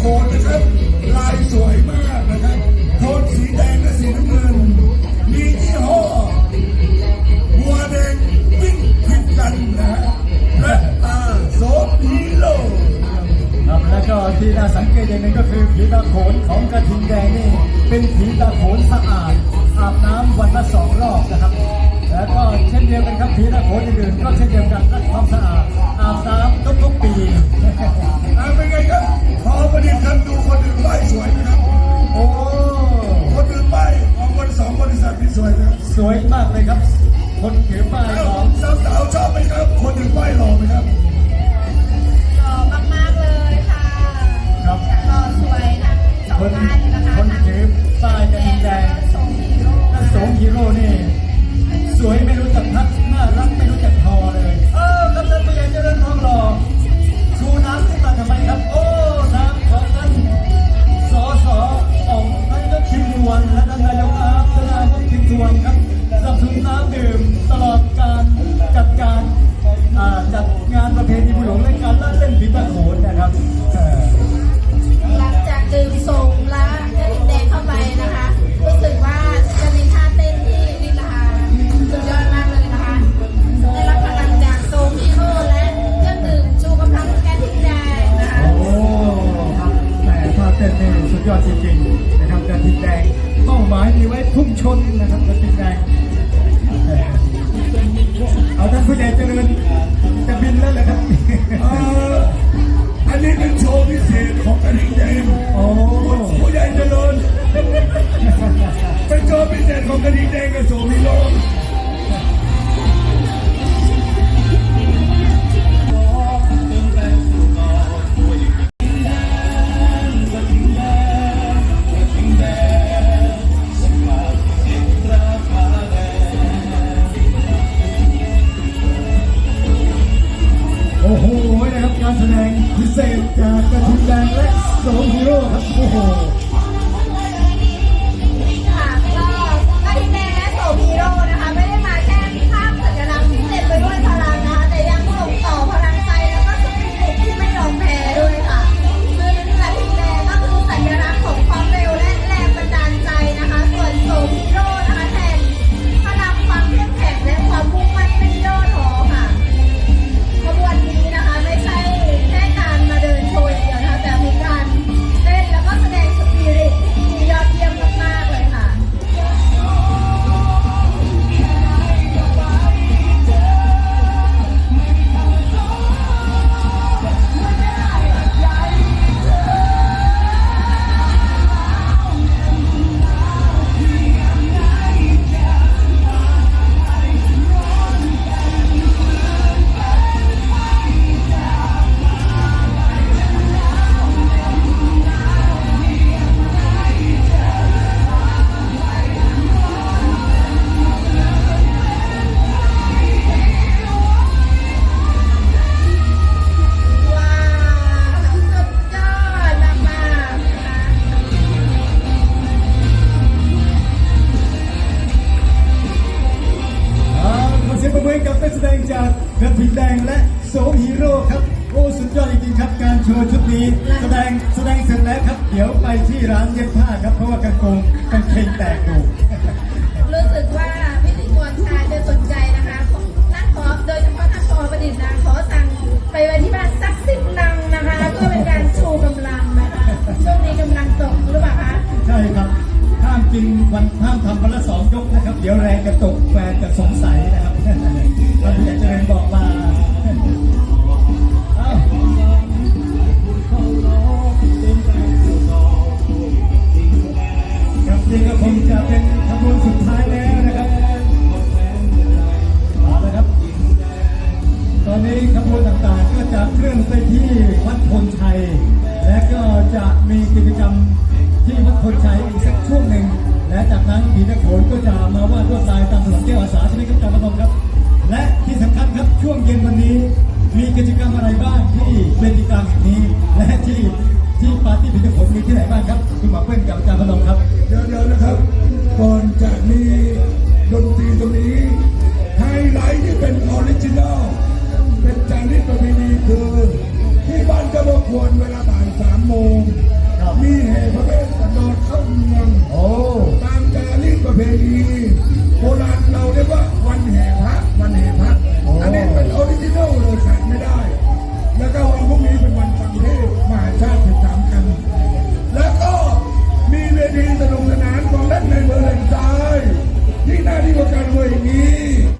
โขนนะครับ ลายสวยมากนะครับโทนสีแดงและสีน้ำเงิน มีที่ห้อบัวแดงวิ่งผิดกันนะฮะและอาโซฮีโร่ครับแล้วก็ที่น่าสังเกตอย่างหนึ่งก็คือผีตาโขนของกระทิงแดงนี่เป็นผีตาโขนสะอาดอาบน้ำวันละสองรอบนะครับ แล้วก็เช่นเดียวกันครับผีตาโขนอื่นๆก็เช่นเดียวกันรัความสะ วยมากเลยครับ คนถือป้ายหล่อสาวๆชอบไหมครับ คนถือป้ายหล่อไหมครับหล่อมากๆเลยค่ะครับหล่อสวยสองท่านนะคะคนถือป้ายแดงแดงสองฮีโร่นี่ย แต่ของคดีแดงกระโสมิลกโอ้โหนะครับการแสดงพิเศษจากกระทิงแดงและสองฮีโร่ครับโอ้โห โสมฮีโร่ครับโอ้สุดยอดจริงๆครับ การโชว์ชุดนี้ แสดงแสดงเสร็จแล้วครับ เดี๋ยวไปที่ร้านเย็บผ้าครับ เพราะว่ากางเกงกางเกงแตกอยู่ รู้สึกว่าพิธีกรชายจะสนใจนะคะนั่งขอโดยเฉพาะท่านขอประดิษฐ์นะขอสั่งไปไว้ที่บ้านสักสิบนังนะคะเพื่อเป็นการชูกำลังนะคะช่วงนี้กำลังตกรู้ป่ะคะใช่ครับห้ามกินวันห้ามทำวันละสองยกนะครับ เดี๋ยวแรงจะตกแฟนจะสงสัย โบราณเราเรียกว่าวันแห่พระวันแห่พระ